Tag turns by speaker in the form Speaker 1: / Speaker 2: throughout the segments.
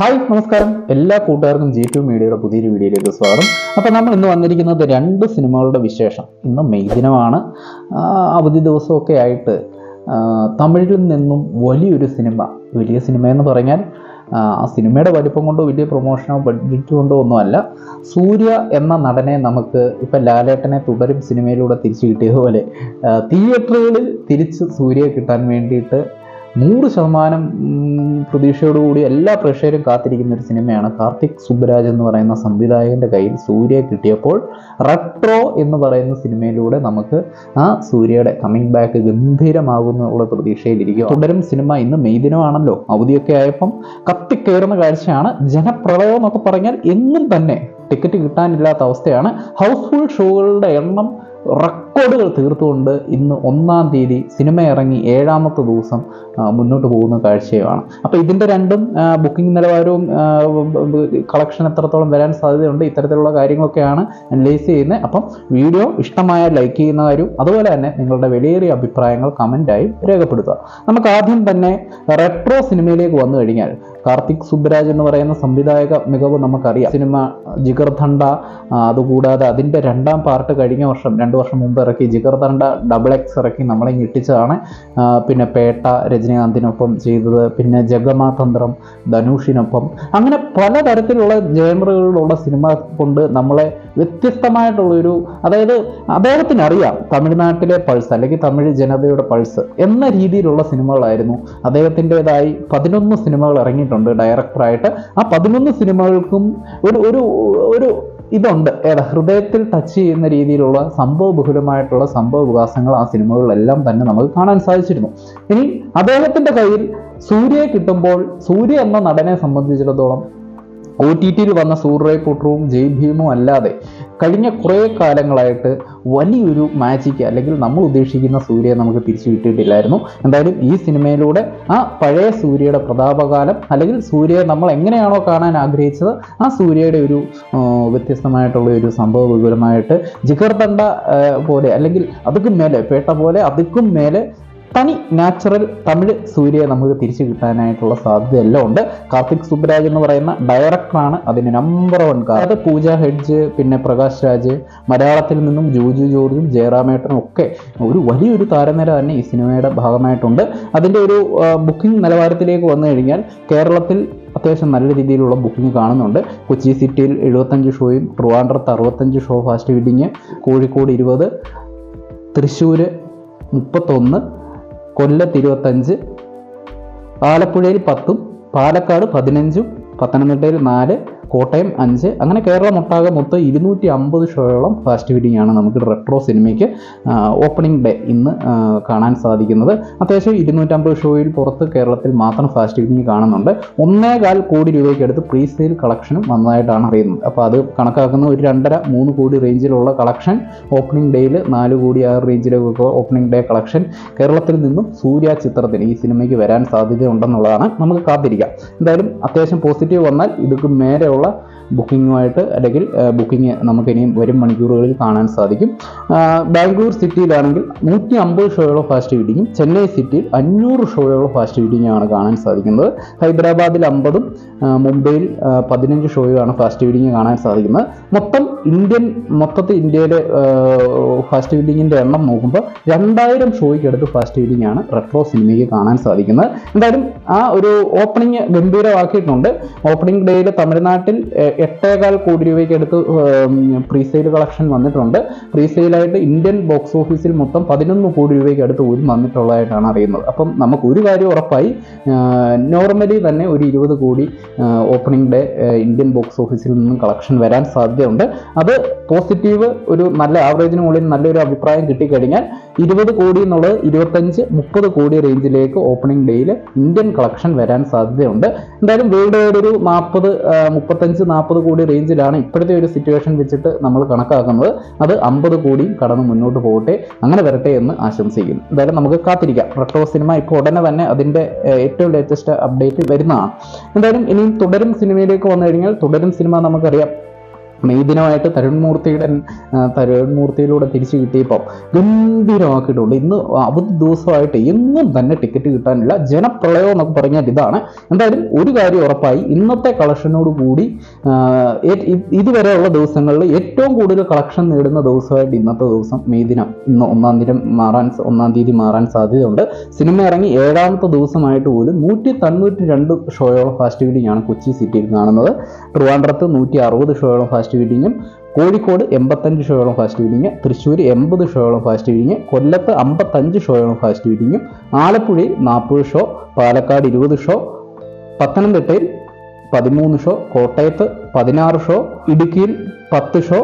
Speaker 1: Hi നമസ്കാരം. എല്ലാ കൂട്ടുകാർക്കും ജി ടു മീഡിയയുടെ പുതിയൊരു വീഡിയോയിലേക്ക് സ്വാഗതം. അപ്പോൾ നമ്മൾ ഇന്ന് വന്നിരിക്കുന്നത് രണ്ട് സിനിമകളുടെ വിശേഷം. ഇന്ന് മെയ് ദിനമാണ്. അവധി ദിവസമൊക്കെ ആയിട്ട് തമിഴിൽ നിന്നും വലിയൊരു സിനിമ വലിയ സിനിമ എന്ന് പറഞ്ഞാൽ ആ സിനിമയുടെ വലിപ്പം കൊണ്ടോ വലിയ പ്രൊമോഷനോ ബഡ്ജറ്റ് കൊണ്ടോ ഒന്നുമല്ല. സൂര്യ എന്ന നടനെ നമുക്ക് ഇപ്പം ലാലേട്ടനെ തുടരും സിനിമയിലൂടെ തിരിച്ചു കിട്ടിയതുപോലെ തിയേറ്ററുകളിൽ തിരിച്ച് സൂര്യയെ കിട്ടാൻ വേണ്ടിയിട്ട് നൂറ് ശതമാനം പ്രതീക്ഷയോടുകൂടി എല്ലാ പ്രേക്ഷകരും കാത്തിരിക്കുന്ന ഒരു സിനിമയാണ് കാർത്തിക് സുബ്രാജ് എന്ന് പറയുന്ന സംവിധായകന്റെ കയ്യിൽ സൂര്യ കിട്ടിയപ്പോൾ റെട്രോ എന്ന് പറയുന്ന സിനിമയിലൂടെ നമുക്ക് ആ സൂര്യയുടെ കമ്മിങ് ബാക്ക് ഗംഭീരമാകുന്നുള്ള പ്രതീക്ഷയിലിരിക്കുക തുടരും സിനിമ ഇന്ന് മെയ് ദിനമാണല്ലോ. അവധിയൊക്കെ ആയപ്പം കത്തിക്കയറുന്ന കാഴ്ചയാണ്. ജനപ്രളയം എന്നൊക്കെ പറഞ്ഞാൽ എന്നും തന്നെ ടിക്കറ്റ് കിട്ടാനില്ലാത്ത അവസ്ഥയാണ്. ഹൗസ്ഫുൾ ഷോകളുടെ എണ്ണം റെക്കോർഡുകൾ തീർത്തുകൊണ്ട് ഇന്ന് ഒന്നാം തീയതി സിനിമ ഇറങ്ങി ഏഴാമത്തെ ദിവസം മുന്നോട്ട് പോകുന്ന കാഴ്ചയുമാണ് അപ്പോൾ ഇതിന്റെ രണ്ടും ബുക്കിംഗ് നിലവാരവും കളക്ഷൻ എത്രത്തോളം വരാൻ സാധ്യതയുണ്ട് ഇത്തരത്തിലുള്ള കാര്യങ്ങളൊക്കെയാണ് അനലൈസ് ചെയ്യുന്നത്. അപ്പം വീഡിയോ ഇഷ്ടമായ ലൈക്ക് ചെയ്യുന്ന കാര്യവും അതുപോലെ തന്നെ നിങ്ങളുടെ വിലയേറിയ അഭിപ്രായങ്ങൾ കമന്റായി രേഖപ്പെടുത്തുക. നമുക്ക് ആദ്യം തന്നെ റെട്രോ സിനിമയിലേക്ക് വന്നു കഴിഞ്ഞാൽ കാർത്തിക് സുബ്രാജ് എന്ന് പറയുന്ന സംവിധായക മികവ് നമുക്കറിയാം. സിനിമ ജിഗർ ധണ്ട അതുകൂടാതെ അതിന്റെ രണ്ടാം പാർട്ട് കഴിഞ്ഞ വർഷം രണ്ട് വർഷം മുമ്പ് ഇറക്കി ജിഗർ തണ്ട ഡബിൾ എക്സ് ഇറക്കി നമ്മളെ ഞെട്ടിച്ചതാണ്. പിന്നെ പേട്ട രജനീകാന്തിനൊപ്പം ചെയ്തത് പിന്നെ ജഗമാതന്ത്രം ധനുഷിനൊപ്പം. അങ്ങനെ പലതരത്തിലുള്ള ജേണറുകളിലുള്ള സിനിമ കൊണ്ട് നമ്മളെ വ്യത്യസ്തമായിട്ടുള്ളൊരു അതായത് അദ്ദേഹത്തിന് അറിയാം തമിഴ്നാട്ടിലെ പൾസ് അല്ലെങ്കിൽ തമിഴ് ജനതയുടെ പൾസ് എന്ന രീതിയിലുള്ള സിനിമകളായിരുന്നു. അദ്ദേഹത്തിന്റെതായി പതിനൊന്ന് സിനിമകൾ ഇറങ്ങിയിട്ടുണ്ട് ഡയറക്ടറായിട്ട് ആ പതിനൊന്ന് സിനിമകൾക്കും ഒരു ഒരു ഒരു ഇതുണ്ട്. ഏതാ ഹൃദയത്തിൽ ടച്ച് ചെയ്യുന്ന രീതിയിലുള്ള സംഭവ ബഹുലമായിട്ടുള്ള സംഭവ വികാസങ്ങൾ ആ സിനിമകളിലെല്ലാം തന്നെ നമുക്ക് കാണാൻ സാധിച്ചിരുന്നു. ഇനി അദ്ദേഹത്തിന്റെ കയ്യിൽ സൂര്യയെ കിട്ടുമ്പോൾ സൂര്യ എന്ന നടനെ സംബന്ധിച്ചിടത്തോളം ഒ ടി ടിയിൽ വന്ന സൂര്യ പുട്രവും ജയ് ഭീമും അല്ലാതെ കഴിഞ്ഞ കുറേ കാലങ്ങളായിട്ട് വലിയൊരു മാജിക് അല്ലെങ്കിൽ നമ്മൾ ഉദ്ദേശിക്കുന്ന സൂര്യയെ നമുക്ക് തിരിച്ചു കിട്ടിയിട്ടില്ലായിരുന്നു. എന്തായാലും ഈ സിനിമയിലൂടെ ആ പഴയ സൂര്യയുടെ പ്രതാപകാലം അല്ലെങ്കിൽ സൂര്യയെ നമ്മൾ എങ്ങനെയാണോ കാണാൻ ആഗ്രഹിച്ചത് ആ സൂര്യയുടെ ഒരു വ്യത്യസ്തമായിട്ടുള്ള ഒരു സംഭവ വിപുലമായിട്ട് ജിഗർദണ്ഡ പോലെ അല്ലെങ്കിൽ അതുക്കും മേലെ പേട്ട പോലെ അതുക്കും മേലെ തനി നാച്ചുറൽ തമിഴ് സൂര്യയെ നമുക്ക് തിരിച്ചു കിട്ടാനായിട്ടുള്ള സാധ്യതയെല്ലാം ഉണ്ട്. കാർത്തിക് സുബ്രാജ് എന്ന് പറയുന്ന ഡയറക്ടറാണ് അതിന് നമ്പർ വൺ അത് പൂജ ഹെഡ്ജ് പിന്നെ പ്രകാശ് രാജ് മലയാളത്തിൽ നിന്നും ജോജു ജോർജും ജയറാമേട്ടനും ഒക്കെ ഒരു വലിയൊരു താരനിര തന്നെ ഈ സിനിമയുടെ ഭാഗമായിട്ടുണ്ട്. അതിന്റെ ഒരു ബുക്കിംഗ് നിലവാരത്തിലേക്ക് വന്നു കഴിഞ്ഞാൽ കേരളത്തിൽ അത്യാവശ്യം നല്ല രീതിയിലുള്ള ബുക്കിംഗ് കാണുന്നുണ്ട്. കൊച്ചി സിറ്റിയിൽ എഴുപത്തഞ്ച് ഷോയും ട്രിവാൻഡ്രത്ത് അറുപത്തഞ്ച് ഷോ ഫാസ്റ്റ് ഫീഡിങ് കോഴിക്കോട് ഇരുപത് തൃശ്ശൂർ മുപ്പത്തൊന്ന് കൊല്ലത്ത് ഇരുപത്തഞ്ച് ആലപ്പുഴയിൽ പത്തും പാലക്കാട് പതിനഞ്ചും പത്തനംതിട്ടയിൽ നാല് കോട്ടയം അഞ്ച് അങ്ങനെ കേരളം ഒട്ടാകെ മൊത്തം ഇരുന്നൂറ്റി അമ്പത് ഷോയോളം ഫാസ്റ്റ് ഫീഡിംഗ് ആണ് നമുക്ക് റെട്രോ സിനിമയ്ക്ക് ഓപ്പണിംഗ് ഡേ ഇന്ന് കാണാൻ സാധിക്കുന്നത്. അത്യാവശ്യം ഇരുന്നൂറ്റമ്പത് ഷോയിൽ പുറത്ത് കേരളത്തിൽ മാത്രം ഫാസ്റ്റ് ഫീഡിംഗ് കാണുന്നുണ്ട്. ഒന്നേകാൽ കോടി രൂപയ്ക്ക് അടുത്ത് പ്രീ സെയിൽ കളക്ഷനും വന്നതായിട്ടാണ് അറിയുന്നത്. അപ്പോൾ അത് കണക്കാക്കുന്ന ഒരു രണ്ടര മൂന്ന് കോടി റേഞ്ചിലുള്ള കളക്ഷൻ ഓപ്പണിംഗ് ഡേയിൽ നാല് കോടി ആ റേഞ്ചിലൊക്കെ ഓപ്പണിംഗ് ഡേ കളക്ഷൻ കേരളത്തിൽ നിന്നും സൂര്യ ചിത്രത്തിന് ഈ സിനിമയ്ക്ക് വരാൻ സാധ്യതയുണ്ടെന്നുള്ളതാണ് നമുക്ക് കാത്തിരിക്കാം. എന്തായാലും അത്യാവശ്യം പോസിറ്റീവ് വന്നാൽ ഇതൊക്കെ മേലെയുള്ള ബുക്കിങ്ങുമായിട്ട് അല്ലെങ്കിൽ ബുക്കിംഗ് നമുക്ക് ഇനിയും വരും മണിക്കൂറുകളിൽ കാണാൻ സാധിക്കും. ബാംഗ്ലൂർ സിറ്റിയിലാണെങ്കിൽ നൂറ്റി അമ്പത് ഷോയോളം ഫാസ്റ്റ് ഫീഡിങ്ങും ചെന്നൈ സിറ്റിയിൽ അഞ്ഞൂറ് ഷോയോളം ഫാസ്റ്റ് ഫീഡിങ്ങാണ് കാണാൻ സാധിക്കുന്നത്. ഹൈദരാബാദിൽ അമ്പതും മുംബൈയിൽ പതിനഞ്ച് ഷോയുമാണ് ഫാസ്റ്റ് ഫീഡിങ് കാണാൻ സാധിക്കുന്നത്. മൊത്തം ഇന്ത്യൻ മൊത്തത്തിൽ ഇന്ത്യയിലെ ഫാസ്റ്റ് ഫീഡിങ്ങിന്റെ എണ്ണം നോക്കുമ്പോൾ രണ്ടായിരം ഷോയ്ക്ക് അടുത്ത് ഫാസ്റ്റ് ഫീഡിംഗ് ആണ് റെട്രോ സിനിമയ്ക്ക് കാണാൻ സാധിക്കുന്നത്. എന്തായാലും ആ ഒരു ഓപ്പണിംഗ് ഗംഭീരമാക്കിയിട്ടുണ്ട്. ഓപ്പണിംഗ് ഡേയിൽ തമിഴ്നാട്ടിൽ എട്ടേകാൽ കോടി രൂപയ്ക്ക് അടുത്ത് പ്രീ സെയിൽ കളക്ഷൻ വന്നിട്ടുണ്ട്. പ്രീ സെയിലായിട്ട് ഇന്ത്യൻ ബോക്സ് ഓഫീസിൽ മൊത്തം പതിനൊന്ന് കോടി രൂപയ്ക്ക് അടുത്ത് ഒരു വന്നിട്ടുള്ളതായിട്ടാണ് അറിയുന്നത്. അപ്പം നമുക്ക് ഒരു കാര്യം ഉറപ്പായി നോർമലി തന്നെ ഒരു ഇരുപത് കോടി ഓപ്പണിംഗ് ഡേ ഇന്ത്യൻ ബോക്സ് ഓഫീസിൽ നിന്നും കളക്ഷൻ വരാൻ സാധ്യതയുണ്ട്. അത് പോസിറ്റീവ് ഒരു നല്ല ആവറേജിന് മുകളിൽ നല്ലൊരു അഭിപ്രായം കിട്ടിക്കഴിഞ്ഞാൽ ഇരുപത് കോടി എന്നുള്ളത് ഇരുപത്തഞ്ച് മുപ്പത് കോടി റേഞ്ചിലേക്ക് ഓപ്പണിംഗ് ഡേയിൽ ഇന്ത്യൻ കളക്ഷൻ വരാൻ സാധ്യതയുണ്ട്. എന്തായാലും വേൾഡ് വൈഡ് ഒരു നാൽപ്പത് മുപ്പത്തഞ്ച് നാൽപ്പത് കോടി റേഞ്ചിലാണ് ഇപ്പോഴത്തെ ഒരു സിറ്റുവേഷൻ വെച്ചിട്ട് നമ്മൾ കണക്കാക്കുന്നത്. അത് അമ്പത് കോടിയും കടന്ന് മുന്നോട്ട് പോകട്ടെ അങ്ങനെ വരട്ടെ എന്ന് ആശംസിക്കുന്നു. എന്തായാലും നമുക്ക് കാത്തിരിക്കാം. റെട്രോ സിനിമ ഇപ്പോൾ ഉടനെ തന്നെ അതിന്റെ ഏറ്റവും ലേറ്റസ്റ്റ് അപ്ഡേറ്റ് വരുന്നതാണ്. എന്തായാലും ഇനിയും തുടരും സിനിമയിലേക്ക് വന്നു കഴിഞ്ഞാൽ തുടരും സിനിമ നമുക്കറിയാം. മെയ് ദിനമായിട്ട് തരുൺ മൂർത്തിയുടെ തരുൺ മൂർത്തിയിലൂടെ തിരിച്ചു കിട്ടിയപ്പോൾ ഗംഭീരമാക്കിയിട്ടുണ്ട്. ഇന്ന് അവധി ദിവസമായിട്ട് എന്നും തന്നെ ടിക്കറ്റ് കിട്ടാനില്ല. ജനപ്രളയം എന്നൊക്കെ പറഞ്ഞാൽ ഇതാണ്. എന്തായാലും ഒരു കാര്യം ഉറപ്പായി ഇന്നത്തെ കളക്ഷനോട് കൂടി ഇതുവരെയുള്ള ദിവസങ്ങളിൽ ഏറ്റവും കൂടുതൽ കളക്ഷൻ നേടുന്ന ദിവസമായിട്ട് ഇന്നത്തെ ദിവസം മെയ് ദിനം ഇന്ന് ഒന്നാം തീയതി മാറാൻ ഒന്നാം തീയതി മാറാൻ സാധ്യതയുണ്ട്. സിനിമ ഇറങ്ങി ഏഴാമത്തെ ദിവസമായിട്ട് പോലും നൂറ്റി തൊണ്ണൂറ്റി രണ്ട് ഷോയോളം ഫാസ്റ്റ് ഫീഡിംഗ് ആണ് കൊച്ചി സിറ്റിയിൽ കാണുന്നത്. ട്രിവാൻഡ്രത്ത് നൂറ്റി അറുപത് ഷോയോളം ഫാസ്റ്റ് ഫീഡിങ്ങും കോഴിക്കോട് എൺപത്തഞ്ച് ഷോയോളം ഫാസ്റ്റ് ഫീഡിങ് തൃശ്ശൂർ എൺപത് ഷോയോളം ഫാസ്റ്റ് ഫീഡിങ് കൊല്ലത്ത് അമ്പത്തഞ്ച് ഷോയോളം ഫാസ്റ്റ് ഫീഡിങ്ങും ആലപ്പുഴയിൽ നാൽപ്പത് ഷോ പാലക്കാട് ഇരുപത് ഷോ പത്തനംതിട്ടയിൽ പതിമൂന്ന് ഷോ കോട്ടയത്ത് പതിനാറ് ഷോ ഇടുക്കിയിൽ പത്ത് ഷോ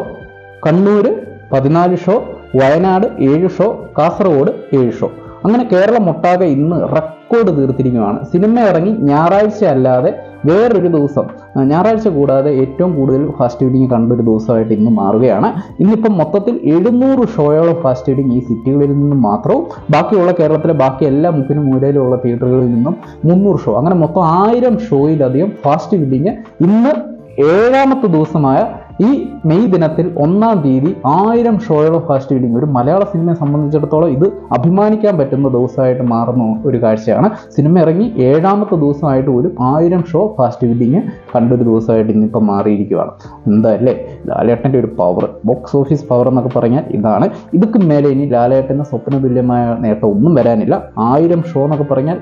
Speaker 1: കണ്ണൂർ പതിനാല് ഷോ വയനാട് ഏഴ് ഷോ കാസർഗോഡ് ഏഴ് ഷോ. അങ്ങനെ കേരളം ഒട്ടാകെ ഇന്ന് റെക്കോർഡ് തീർത്തിരിക്കുകയാണ് സിനിമ ഇറങ്ങി ഞായറാഴ്ച അല്ലാതെ വേറൊരു ദിവസം ഞായറാഴ്ച കൂടാതെ ഏറ്റവും കൂടുതൽ ഫാസ്റ്റ് ഫീഡിങ് കണ്ടൊരു ദിവസമായിട്ട് ഇന്ന് മാറുകയാണ്. ഇന്നിപ്പം മൊത്തത്തിൽ എഴുന്നൂറ് ഷോയോളം ഫാസ്റ്റ് ഫീഡിങ് ഈ സിറ്റികളിൽ നിന്നും മാത്രവും ബാക്കിയുള്ള കേരളത്തിലെ ബാക്കി എല്ലാ മുക്കിനും മൂലയിലുള്ള തിയേറ്ററുകളിൽ നിന്നും മുന്നൂറ് ഷോ അങ്ങനെ മൊത്തം ആയിരം ഷോയിലധികം ഫാസ്റ്റ് ഫീഡിങ് ഇന്ന് ഏഴാമത്തെ ദിവസമായ ഈ മെയ് ദിനത്തിൽ ഒന്നാം തീയതി ആയിരം ഷോയോളം ഫാസ്റ്റ് ഫീഡിങ് ഒരു മലയാള സിനിമയെ സംബന്ധിച്ചിടത്തോളം ഇത് അഭിമാനിക്കാൻ പറ്റുന്ന ദിവസമായിട്ട് മാറുന്ന ഒരു കാഴ്ചയാണ്. സിനിമ ഇറങ്ങി ഏഴാമത്തെ ദിവസമായിട്ട് പോലും ആയിരം ഷോ ഫാസ്റ്റ് റീഡിങ് കണ്ടൊരു ദിവസമായിട്ട് ഇന്നിപ്പം മാറിയിരിക്കുകയാണ്. എന്താല്ലേ ലാലേട്ടന്റെ ഒരു പവർ ബോക്സ് ഓഫീസ് പവർ എന്നൊക്കെ പറഞ്ഞാൽ ഇതാണ്. ഇതൊക്കെ മേലെ ഇനി ലാലേട്ടന്റെ സ്വപ്ന തുല്യമായ നേട്ടം ഒന്നും വരാനില്ല. ആയിരം ഷോ എന്നൊക്കെ പറഞ്ഞാൽ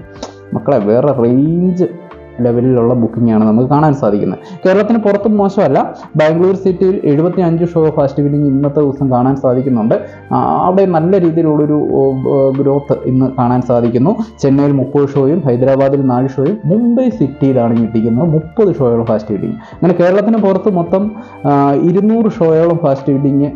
Speaker 1: മക്കളെ വേറെ റേഞ്ച് ലെവലിലുള്ള ബുക്കിംഗാണ് നമുക്ക് കാണാൻ സാധിക്കുന്നത്. കേരളത്തിന് പുറത്തും മോശമല്ല. ബാംഗ്ലൂർ സിറ്റിയിൽ എഴുപത്തി അഞ്ച് ഷോ ഫാസ്റ്റ് ഫീഡിംഗ് ഇന്നത്തെ ദിവസം കാണാൻ സാധിക്കുന്നുണ്ട്. അവിടെ നല്ല രീതിയിലുള്ളൊരു ഗ്രോത്ത് ഇന്ന് കാണാൻ സാധിക്കുന്നു. ചെന്നൈയിൽ മുപ്പത് ഷോയും ഹൈദരാബാദിൽ നാല് ഷോയും മുംബൈ സിറ്റിയിലാണ് ഞെട്ടിക്കുന്നത് മുപ്പത് ഷോയോളം ഫാസ്റ്റ് ഫീഡിംഗ് അങ്ങനെ കേരളത്തിന് പുറത്ത് മൊത്തം ഇരുന്നൂറ് ഷോയോളം ഫാസ്റ്റ് ഫീഡിംഗ്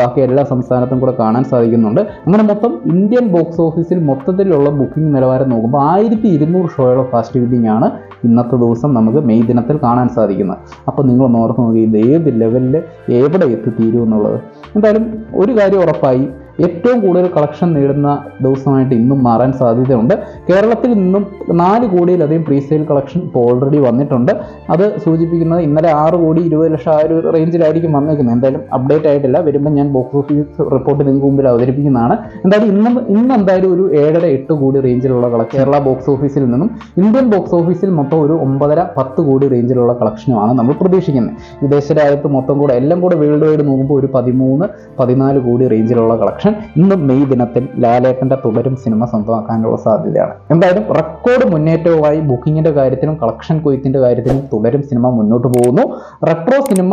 Speaker 1: ബാക്കി എല്ലാ സംസ്ഥാനത്തും കൂടെ കാണാൻ സാധിക്കുന്നുണ്ട്. അങ്ങനെ മൊത്തം ഇന്ത്യൻ ബോക്സ് ഓഫീസിൽ മൊത്തത്തിലുള്ള ബുക്കിംഗ് നിലവാരം നോക്കുമ്പോൾ ആയിരത്തി ഇരുന്നൂറ് ഷോയോളം ഫാസ്റ്റ് ഫീഡിംഗ് ആണ് ഇന്നത്തെ ദിവസം നമുക്ക് മെയ് ദിനത്തിൽ കാണാൻ സാധിക്കുന്നത്. അപ്പോൾ നിങ്ങൾ ഓർത്ത് നോക്കി ഇത് ഏത് ലെവലിൽ എവിടെ എത്തിത്തീരും എന്നുള്ളത് എന്തായാലും ഒരു കാര്യം ഉറപ്പായി ഏറ്റവും കൂടുതൽ കളക്ഷൻ നേടുന്ന ദിവസമായിട്ട് ഇന്നും മാറാൻ സാധ്യതയുണ്ട്. കേരളത്തിൽ നിന്നും നാല് കോടിയിലധികം പ്രീസെയിൽ കളക്ഷൻ ഇപ്പോൾ ഓൾറെഡി വന്നിട്ടുണ്ട്. അത് സൂചിപ്പിക്കുന്നത് ഇന്നലെ ആറ് കോടി ഇരുപത് ലക്ഷം ആ ഒരു റേഞ്ചിലായിരിക്കും വന്നേക്കുന്നത്. എന്തായാലും അപ്ഡേറ്റ് ആയിട്ടില്ല. വരുമ്പോൾ ഞാൻ ബോക്സ് ഓഫീസ് റിപ്പോർട്ട് നിങ്ങൾക്ക് മുമ്പിൽ അവതരിപ്പിക്കുന്നതാണ്. എന്തായാലും ഇന്നും ഇന്ന് എന്തായാലും ഒരു ഏഴര എട്ട് കോടി റേഞ്ചിലുള്ള കളക്ഷൻ കേരള ബോക്സ് ഓഫീസിൽ നിന്നും ഇന്ത്യൻ ബോക്സ് ഓഫീസിൽ മൊത്തം ഒരു ഒമ്പതര പത്ത് കോടി റേഞ്ചിലുള്ള കളക്ഷനുമാണ് നമ്മൾ പ്രതീക്ഷിക്കുന്നത്. വിദേശ രാജ്യത്ത് മൊത്തം കൂടെ എല്ലാം കൂടെ വേൾഡ് വൈഡ് നോക്കുമ്പോൾ ഒരു പതിമൂന്ന് പതിനാല് കോടി റേഞ്ചിലുള്ള കളക്ഷൻ ഇന്ന് മെയ് ദിനത്തിൽ ലാലേട്ടന്റെ തുടരും സിനിമ സ്വന്തമാക്കാനുള്ള സാധ്യതയാണ്. എന്തായാലും റെക്കോർഡ് മുന്നേറ്റവുമായി ബുക്കിങ്ങിന്റെ കാര്യത്തിലും കളക്ഷൻ കൊയ്ത്തിന്റെ കാര്യത്തിലും തുടരും സിനിമ മുന്നോട്ട് പോകുന്നു. റെട്രോ സിനിമ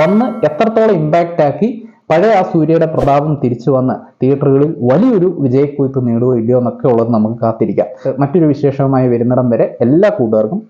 Speaker 1: വന്ന് എത്രത്തോളം ഇമ്പാക്റ്റ് ആക്കി പഴയ ആ സൂര്യയുടെ പ്രതാപം തിരിച്ചു വന്ന് തിയേറ്ററുകളിൽ വലിയൊരു വിജയക്കൊയ്ത്ത് നേടുകയോ ഇല്ലയോ എന്നൊക്കെ ഉള്ളത് നമുക്ക് കാത്തിരിക്കാം. മറ്റൊരു വിശേഷവുമായി വരുന്നിടം വരെ എല്ലാ കൂട്ടുകാർക്കും